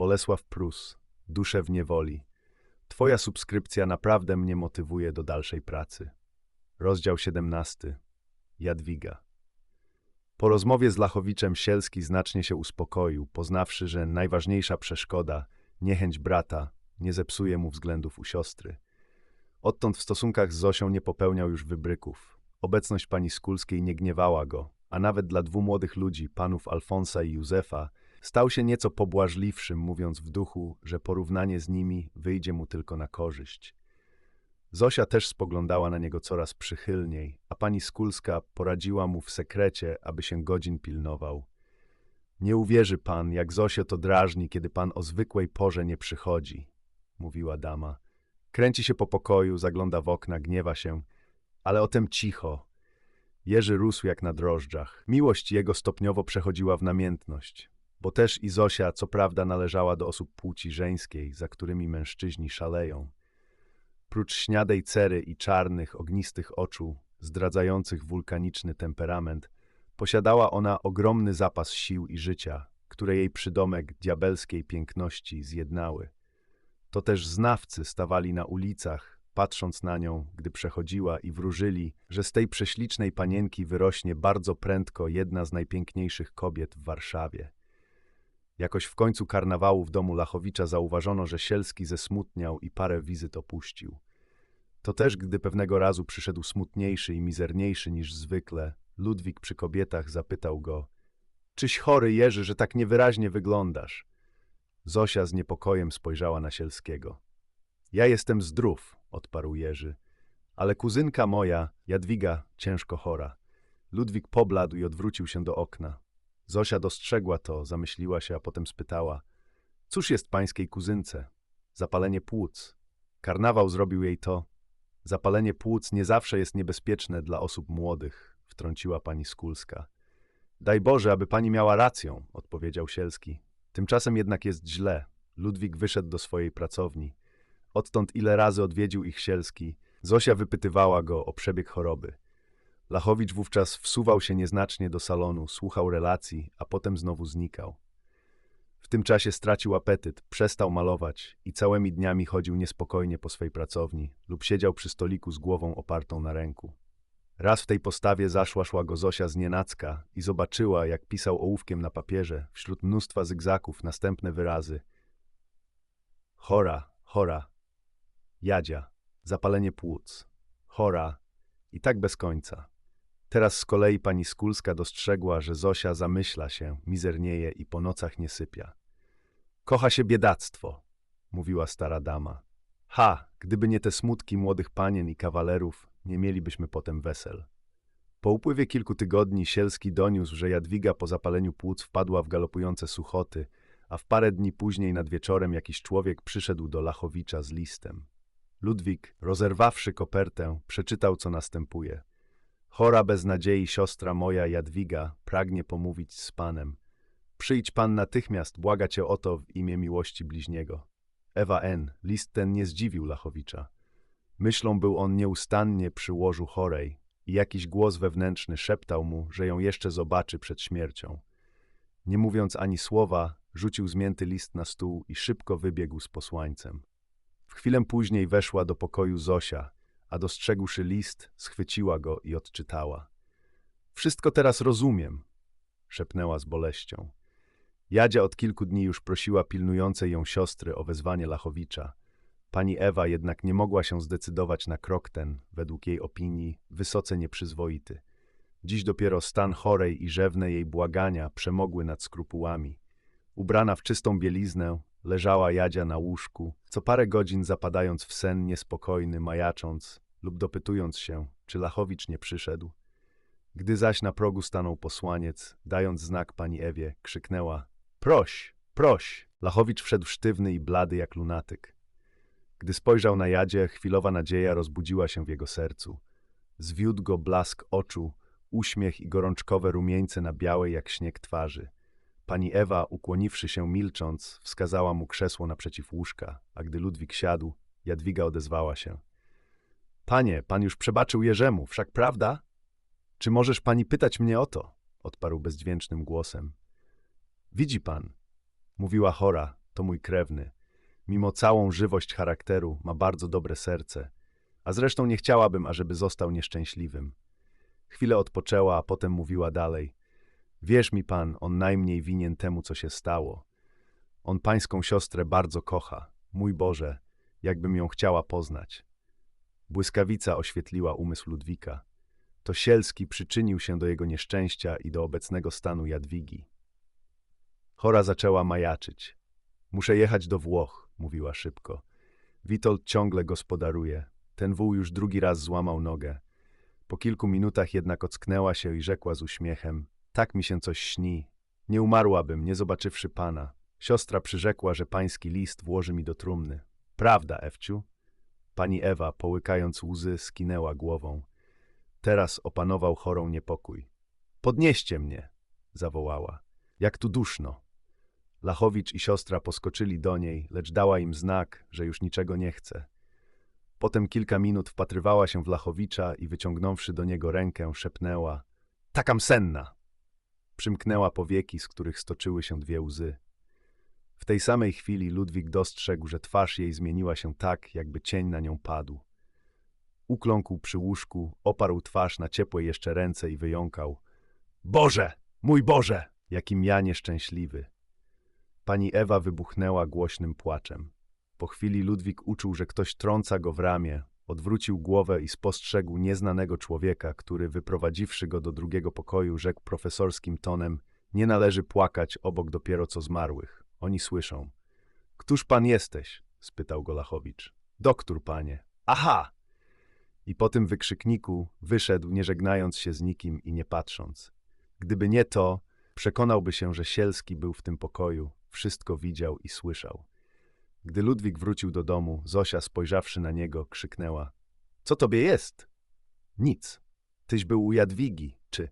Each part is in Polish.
Bolesław Prus, Dusze w niewoli. Twoja subskrypcja naprawdę mnie motywuje do dalszej pracy. Rozdział 17. Jadwiga. Po rozmowie z Lachowiczem Sielski znacznie się uspokoił, poznawszy, że najważniejsza przeszkoda, niechęć brata, nie zepsuje mu względów u siostry. Odtąd w stosunkach z Zosią nie popełniał już wybryków. Obecność pani Skulskiej nie gniewała go, a nawet dla dwóch młodych ludzi, panów Alfonsa i Józefa, stał się nieco pobłażliwszym, mówiąc w duchu, że porównanie z nimi wyjdzie mu tylko na korzyść. Zosia też spoglądała na niego coraz przychylniej, a pani Skulska poradziła mu w sekrecie, aby się godzin pilnował. Nie uwierzy pan, jak Zosio to drażni, kiedy pan o zwykłej porze nie przychodzi, mówiła dama. Kręci się po pokoju, zagląda w okna, gniewa się, ale o tem cicho. Jerzy rósł jak na drożdżach. Miłość jego stopniowo przechodziła w namiętność, bo też i Zosia, co prawda, należała do osób płci żeńskiej, za którymi mężczyźni szaleją. Prócz śniadej cery i czarnych, ognistych oczu, zdradzających wulkaniczny temperament, posiadała ona ogromny zapas sił i życia, które jej przydomek diabelskiej piękności zjednały. To też znawcy stawali na ulicach, patrząc na nią, gdy przechodziła i wróżyli, że z tej prześlicznej panienki wyrośnie bardzo prędko jedna z najpiękniejszych kobiet w Warszawie. Jakoś w końcu karnawału w domu Lachowicza zauważono, że Sielski zesmutniał i parę wizyt opuścił. To też, gdy pewnego razu przyszedł smutniejszy i mizerniejszy niż zwykle, Ludwik przy kobietach zapytał go – Czyś chory, Jerzy, że tak niewyraźnie wyglądasz? Zosia z niepokojem spojrzała na Sielskiego. Ja jestem zdrów, odparł Jerzy, ale kuzynka moja, Jadwiga, ciężko chora. Ludwik pobladł i odwrócił się do okna. Zosia dostrzegła to, zamyśliła się, a potem spytała: Cóż jest pańskiej kuzynce? Zapalenie płuc. Karnawał zrobił jej to. Zapalenie płuc nie zawsze jest niebezpieczne dla osób młodych, wtrąciła pani Skulska. Daj Boże, aby pani miała rację, odpowiedział Sielski. Tymczasem jednak jest źle. Ludwik wyszedł do swojej pracowni. Odtąd ile razy odwiedził ich Sielski, Zosia wypytywała go o przebieg choroby. Lachowicz wówczas wsuwał się nieznacznie do salonu, słuchał relacji, a potem znowu znikał. W tym czasie stracił apetyt, przestał malować i całymi dniami chodził niespokojnie po swej pracowni lub siedział przy stoliku z głową opartą na ręku. Raz w tej postawie zaszła szła go Zosia z nienacka i zobaczyła, jak pisał ołówkiem na papierze, wśród mnóstwa zygzaków, następne wyrazy. Chora, chora, jadzia, zapalenie płuc, chora i tak bez końca. Teraz z kolei pani Skulska dostrzegła, że Zosia zamyśla się, mizernieje i po nocach nie sypia. Kocha się biedactwo, mówiła stara dama. Ha, gdyby nie te smutki młodych panien i kawalerów, nie mielibyśmy potem wesel. Po upływie kilku tygodni Sielski doniósł, że Jadwiga po zapaleniu płuc wpadła w galopujące suchoty, a w parę dni później nad wieczorem jakiś człowiek przyszedł do Lachowicza z listem. Ludwik, rozerwawszy kopertę, przeczytał, co następuje. Chora bez nadziei siostra moja Jadwiga pragnie pomówić z panem. Przyjdź pan natychmiast, błaga cię o to w imię miłości bliźniego. Ewa N. List ten nie zdziwił Lachowicza. Myślą był on nieustannie przy łożu chorej i jakiś głos wewnętrzny szeptał mu, że ją jeszcze zobaczy przed śmiercią. Nie mówiąc ani słowa, rzucił zmięty list na stół i szybko wybiegł z posłańcem. W chwilę później weszła do pokoju Zosia, a dostrzegłszy list, schwyciła go i odczytała. Wszystko teraz rozumiem, szepnęła z boleścią. Jadzia od kilku dni już prosiła pilnującej ją siostry o wezwanie Lachowicza. Pani Ewa jednak nie mogła się zdecydować na krok ten, według jej opinii, wysoce nieprzyzwoity. Dziś dopiero stan chorej i rzewne jej błagania przemogły nad skrupułami. Ubrana w czystą bieliznę, leżała Jadzia na łóżku, co parę godzin zapadając w sen niespokojny, majacząc lub dopytując się, czy Lachowicz nie przyszedł. Gdy zaś na progu stanął posłaniec, dając znak pani Ewie, krzyknęła – proś, proś! Lachowicz wszedł sztywny i blady jak lunatyk. Gdy spojrzał na Jadzie, chwilowa nadzieja rozbudziła się w jego sercu. Zwiódł go blask oczu, uśmiech i gorączkowe rumieńce na białej jak śnieg twarzy. Pani Ewa, ukłoniwszy się milcząc, wskazała mu krzesło naprzeciw łóżka, a gdy Ludwik siadł, Jadwiga odezwała się. Panie, pan już przebaczył Jerzemu, wszak prawda? Czy możesz pani pytać mnie o to? odparł bezdźwięcznym głosem. Widzi pan, mówiła chora, to mój krewny. Mimo całą żywość charakteru ma bardzo dobre serce, a zresztą nie chciałabym, ażeby został nieszczęśliwym. Chwilę odpoczęła, a potem mówiła dalej. Wierz mi pan, on najmniej winien temu, co się stało. On pańską siostrę bardzo kocha. Mój Boże, jakbym ją chciała poznać. Błyskawica oświetliła umysł Ludwika. To Sielski przyczynił się do jego nieszczęścia i do obecnego stanu Jadwigi. Chora zaczęła majaczyć. Muszę jechać do Włoch, mówiła szybko. Witold ciągle gospodaruje. Ten wół już drugi raz złamał nogę. Po kilku minutach jednak ocknęła się i rzekła z uśmiechem. Tak mi się coś śni. Nie umarłabym, nie zobaczywszy pana. Siostra przyrzekła, że pański list włoży mi do trumny. Prawda, Ewciu? Pani Ewa, połykając łzy, skinęła głową. Teraz opanował chorą niepokój. Podnieście mnie, zawołała. Jak tu duszno. Lachowicz i siostra poskoczyli do niej, lecz dała im znak, że już niczego nie chce. Potem kilka minut wpatrywała się w Lachowicza i wyciągnąwszy do niego rękę, szepnęła – takam senna! Przymknęła powieki, z których stoczyły się dwie łzy. W tej samej chwili Ludwik dostrzegł, że twarz jej zmieniła się tak, jakby cień na nią padł. Ukląkł przy łóżku, oparł twarz na ciepłe jeszcze ręce i wyjąkał. Boże! Mój Boże! Jakim ja nieszczęśliwy! Pani Ewa wybuchnęła głośnym płaczem. Po chwili Ludwik uczuł, że ktoś trąca go w ramię, odwrócił głowę i spostrzegł nieznanego człowieka, który, wyprowadziwszy go do drugiego pokoju, rzekł profesorskim tonem: Nie należy płakać obok dopiero co zmarłych. Oni słyszą. Któż pan jesteś? spytał go Lachowicz. Doktor, panie. Aha! I po tym wykrzykniku wyszedł, nie żegnając się z nikim i nie patrząc. Gdyby nie to, przekonałby się, że Sielski był w tym pokoju, wszystko widział i słyszał. Gdy Ludwik wrócił do domu, Zosia, spojrzawszy na niego, krzyknęła: Co tobie jest? Nic. Tyś był u Jadwigi, czy.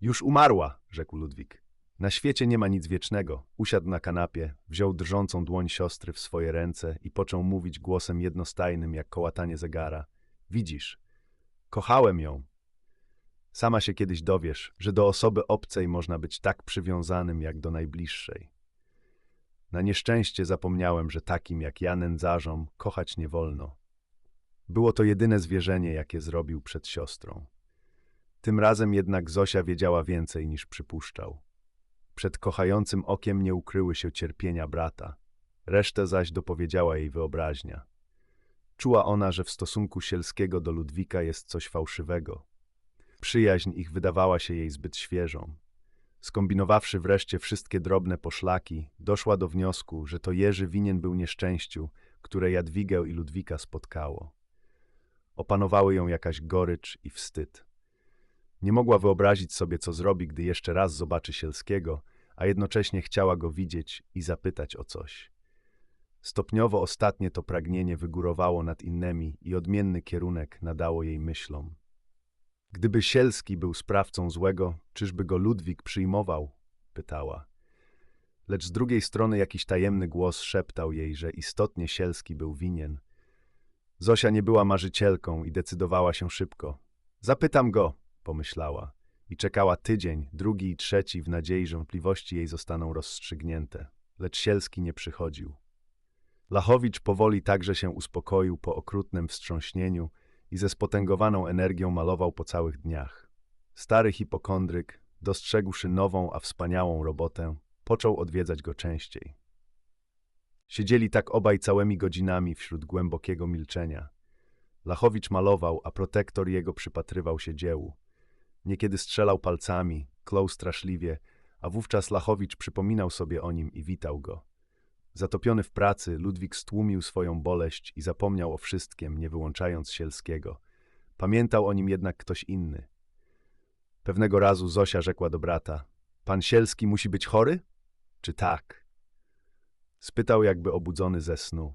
Już umarła, rzekł Ludwik. Na świecie nie ma nic wiecznego. Usiadł na kanapie, wziął drżącą dłoń siostry w swoje ręce i począł mówić głosem jednostajnym, jak kołatanie zegara. Widzisz, kochałem ją. Sama się kiedyś dowiesz, że do osoby obcej można być tak przywiązanym, jak do najbliższej. Na nieszczęście zapomniałem, że takim jak ja nędzarzom kochać nie wolno. Było to jedyne zwierzenie, jakie zrobił przed siostrą. Tym razem jednak Zosia wiedziała więcej niż przypuszczał. Przed kochającym okiem nie ukryły się cierpienia brata, resztę zaś dopowiedziała jej wyobraźnia. Czuła ona, że w stosunku Sielskiego do Ludwika jest coś fałszywego. Przyjaźń ich wydawała się jej zbyt świeżą. Skombinowawszy wreszcie wszystkie drobne poszlaki, doszła do wniosku, że to Jerzy winien był nieszczęściu, które Jadwigę i Ludwika spotkało. Opanowały ją jakaś gorycz i wstyd. Nie mogła wyobrazić sobie, co zrobi, gdy jeszcze raz zobaczy Sielskiego, a jednocześnie chciała go widzieć i zapytać o coś. Stopniowo ostatnie to pragnienie wygórowało nad innymi i odmienny kierunek nadało jej myślom. Gdyby Sielski był sprawcą złego, czyżby go Ludwik przyjmował? pytała. Lecz z drugiej strony jakiś tajemny głos szeptał jej, że istotnie Sielski był winien. Zosia nie była marzycielką i decydowała się szybko. Zapytam go, pomyślała. I czekała tydzień, drugi i trzeci w nadziei, że wątpliwości jej zostaną rozstrzygnięte. Lecz Sielski nie przychodził. Lachowicz powoli także się uspokoił po okrutnym wstrząśnieniu i ze spotęgowaną energią malował po całych dniach. Stary hipokondryk, dostrzegłszy nową, a wspaniałą robotę, począł odwiedzać go częściej. Siedzieli tak obaj całymi godzinami wśród głębokiego milczenia. Lachowicz malował, a protektor jego przypatrywał się dziełu. Niekiedy strzelał palcami, klął straszliwie, a wówczas Lachowicz przypominał sobie o nim i witał go. Zatopiony w pracy, Ludwik stłumił swoją boleść i zapomniał o wszystkim, nie wyłączając Sielskiego. Pamiętał o nim jednak ktoś inny. Pewnego razu Zosia rzekła do brata: Pan Sielski musi być chory? Czy tak? Spytał, jakby obudzony ze snu.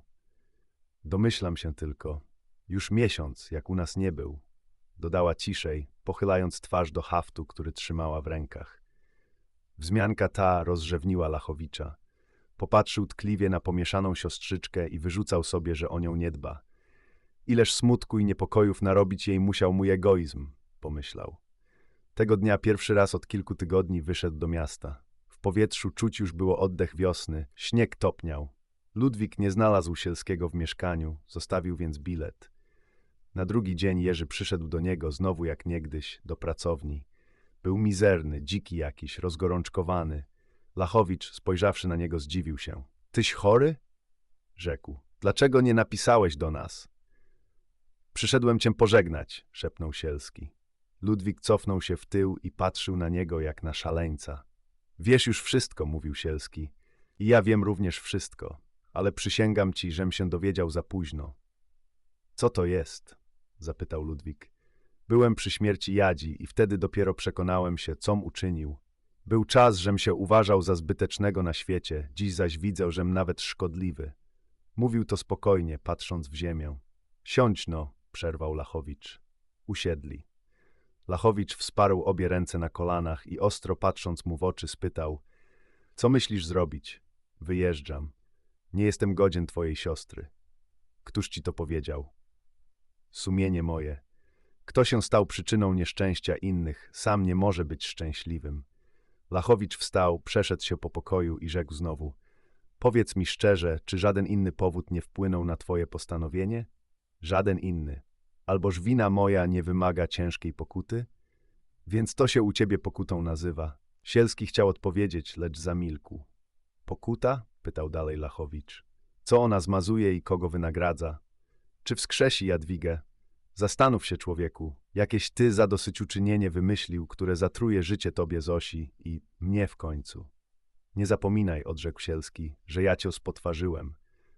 Domyślam się tylko. Już miesiąc, jak u nas nie był. Dodała ciszej, pochylając twarz do haftu, który trzymała w rękach. Wzmianka ta rozrzewniła Lachowicza. Popatrzył tkliwie na pomieszaną siostrzyczkę i wyrzucał sobie, że o nią nie dba. Ileż smutku i niepokojów narobić jej musiał mój egoizm, pomyślał. Tego dnia pierwszy raz od kilku tygodni wyszedł do miasta. W powietrzu czuć już było oddech wiosny, śnieg topniał. Ludwik nie znalazł Sielskiego w mieszkaniu, zostawił więc bilet. Na drugi dzień Jerzy przyszedł do niego, znowu jak niegdyś, do pracowni. Był mizerny, dziki jakiś, rozgorączkowany. Lachowicz, spojrzawszy na niego, zdziwił się. Tyś chory? Rzekł. Dlaczego nie napisałeś do nas? Przyszedłem cię pożegnać, szepnął Sielski. Ludwik cofnął się w tył i patrzył na niego jak na szaleńca. Wiesz już wszystko, mówił Sielski. I ja wiem również wszystko, ale przysięgam ci, żem się dowiedział za późno. Co to jest? zapytał Ludwik. Byłem przy śmierci Jadzi i wtedy dopiero przekonałem się, com uczynił. Był czas, żem się uważał za zbytecznego na świecie, dziś zaś widzę, żem nawet szkodliwy. Mówił to spokojnie, patrząc w ziemię. Siądź no, przerwał Lachowicz. Usiedli. Lachowicz wsparł obie ręce na kolanach i ostro patrząc mu w oczy spytał: Co myślisz zrobić? Wyjeżdżam. Nie jestem godzien twojej siostry. Któż ci to powiedział? Sumienie moje. Kto się stał przyczyną nieszczęścia innych, sam nie może być szczęśliwym. Lachowicz wstał, przeszedł się po pokoju i rzekł znowu: Powiedz mi szczerze, czy żaden inny powód nie wpłynął na twoje postanowienie? Żaden inny. Alboż wina moja nie wymaga ciężkiej pokuty? Więc to się u ciebie pokutą nazywa. Sielski chciał odpowiedzieć, lecz zamilkł. Pokuta? pytał dalej Lachowicz. Co ona zmazuje i kogo wynagradza? Czy wskrzesi Jadwigę? Zastanów się, człowieku, jakieś ty zadosyciuczynienie wymyślił, które zatruje życie tobie Zosi i mnie w końcu. Nie zapominaj, odrzekł Sielski, że ja cię spotwarzyłem.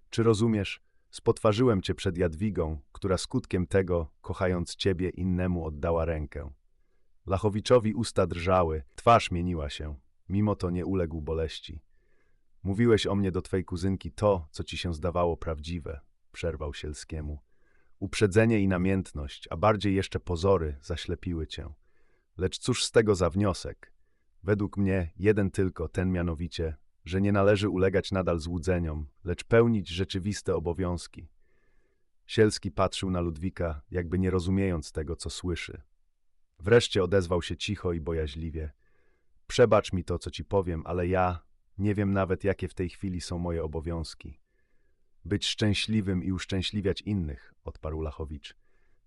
Czy rozumiesz? Spotwarzyłem cię przed Jadwigą, która skutkiem tego, kochając ciebie, innemu oddała rękę. Lachowiczowi usta drżały, twarz mieniła się. Mimo to nie uległ boleści. Mówiłeś o mnie do twej kuzynki to, co ci się zdawało prawdziwe, przerwał Sielskiemu. Uprzedzenie i namiętność, a bardziej jeszcze pozory, zaślepiły cię. Lecz cóż z tego za wniosek? Według mnie jeden tylko, ten mianowicie, że nie należy ulegać nadal złudzeniom, lecz pełnić rzeczywiste obowiązki. Sielski patrzył na Ludwika, jakby nie rozumiejąc tego, co słyszy. Wreszcie odezwał się cicho i bojaźliwie. Przebacz mi to, co ci powiem, ale ja nie wiem nawet, jakie w tej chwili są moje obowiązki. Być szczęśliwym i uszczęśliwiać innych, odparł Lachowicz.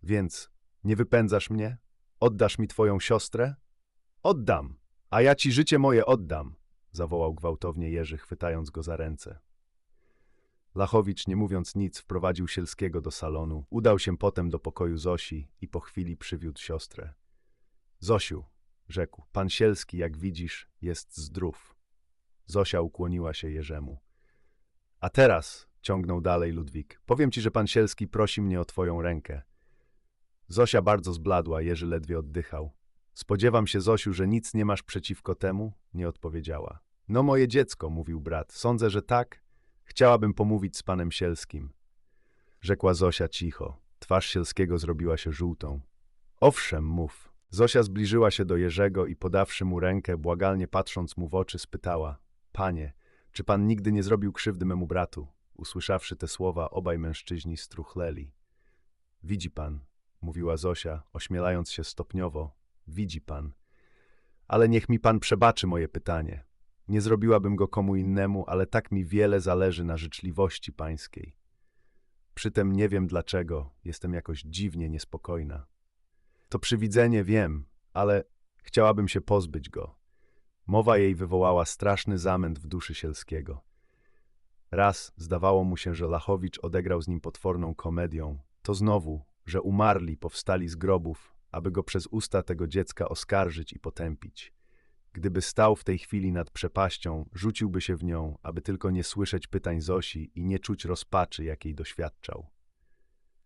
Więc nie wypędzasz mnie? Oddasz mi twoją siostrę? Oddam, a ja ci życie moje oddam, zawołał gwałtownie Jerzy, chwytając go za ręce. Lachowicz, nie mówiąc nic, wprowadził Sielskiego do salonu, udał się potem do pokoju Zosi i po chwili przywiódł siostrę. Zosiu, rzekł, pan Sielski, jak widzisz, jest zdrów. Zosia ukłoniła się Jerzemu. A teraz, ciągnął dalej Ludwik, powiem ci, że pan Sielski prosi mnie o twoją rękę. Zosia bardzo zbladła, Jerzy ledwie oddychał. Spodziewam się, Zosiu, że nic nie masz przeciwko temu? Nie odpowiedziała. No moje dziecko, mówił brat. Sądzę, że tak. Chciałabym pomówić z panem Sielskim. Rzekła Zosia cicho. Twarz Sielskiego zrobiła się żółtą. Owszem, mów. Zosia zbliżyła się do Jerzego i podawszy mu rękę, błagalnie patrząc mu w oczy, spytała. Panie, czy pan nigdy nie zrobił krzywdy memu bratu? Usłyszawszy te słowa, obaj mężczyźni struchleli. Widzi pan, mówiła Zosia, ośmielając się stopniowo, Widzi pan. Ale niech mi pan przebaczy moje pytanie. Nie zrobiłabym go komu innemu, ale tak mi wiele zależy na życzliwości pańskiej. Przytem nie wiem dlaczego, jestem jakoś dziwnie niespokojna. To przywidzenie wiem, ale chciałabym się pozbyć go. Mowa jej wywołała straszny zamęt w duszy Sielskiego. Raz zdawało mu się, że Lachowicz odegrał z nim potworną komedią, to znowu, że umarli powstali z grobów, aby go przez usta tego dziecka oskarżyć i potępić. Gdyby stał w tej chwili nad przepaścią, rzuciłby się w nią, aby tylko nie słyszeć pytań Zosi i nie czuć rozpaczy, jakiej doświadczał.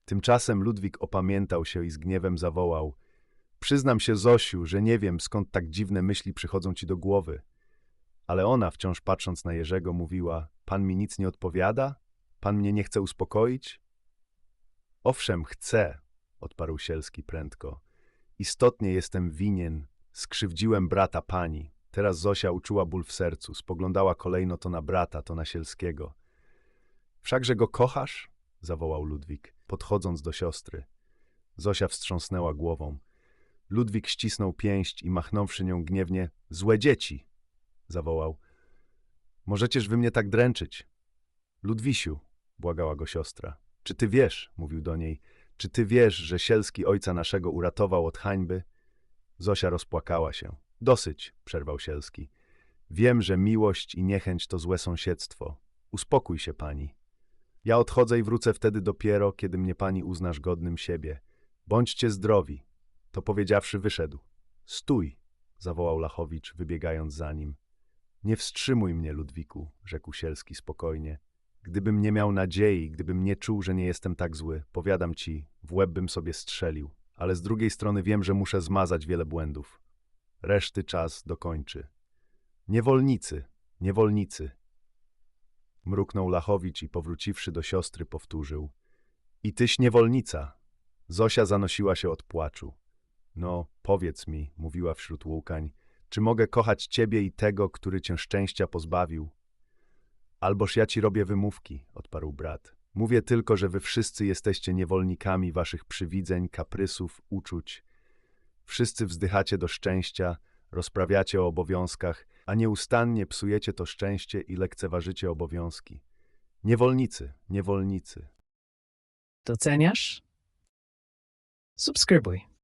Tymczasem Ludwik opamiętał się i z gniewem zawołał: Przyznam się, Zosiu, że nie wiem, skąd tak dziwne myśli przychodzą ci do głowy. Ale ona, wciąż patrząc na Jerzego, mówiła: Pan mi nic nie odpowiada? Pan mnie nie chce uspokoić? Owszem, chcę, odparł Sielski prędko. Istotnie jestem winien, skrzywdziłem brata pani. Teraz Zosia uczuła ból w sercu, spoglądała kolejno to na brata, to na Sielskiego. Wszakże go kochasz? zawołał Ludwik, podchodząc do siostry. Zosia wstrząsnęła głową. Ludwik ścisnął pięść i machnąwszy nią gniewnie, złe dzieci! Zawołał. Możecież wy mnie tak dręczyć. Ludwisiu, błagała go siostra. Czy ty wiesz, mówił do niej, czy ty wiesz, że Sielski ojca naszego uratował od hańby? Zosia rozpłakała się. Dosyć, przerwał Sielski. Wiem, że miłość i niechęć to złe sąsiedztwo. Uspokój się pani. Ja odchodzę i wrócę wtedy dopiero, kiedy mnie pani uznasz godnym siebie. Bądźcie zdrowi. To powiedziawszy wyszedł. Stój, zawołał Lachowicz, wybiegając za nim. Nie wstrzymuj mnie, Ludwiku, rzekł Sielski spokojnie. Gdybym nie miał nadziei, gdybym nie czuł, że nie jestem tak zły, powiadam ci, w łeb bym sobie strzelił. Ale z drugiej strony wiem, że muszę zmazać wiele błędów. Reszty czas dokończy. Niewolnicy, niewolnicy. Mruknął Lachowicz i powróciwszy do siostry powtórzył. I tyś niewolnica. Zosia zanosiła się od płaczu. No, powiedz mi, mówiła wśród łukań, czy mogę kochać ciebie i tego, który cię szczęścia pozbawił? Alboż ja ci robię wymówki, odparł brat. Mówię tylko, że wy wszyscy jesteście niewolnikami waszych przywidzeń, kaprysów, uczuć. Wszyscy wzdychacie do szczęścia, rozprawiacie o obowiązkach, a nieustannie psujecie to szczęście i lekceważycie obowiązki. Niewolnicy, niewolnicy. Doceniasz? Subskrybuj.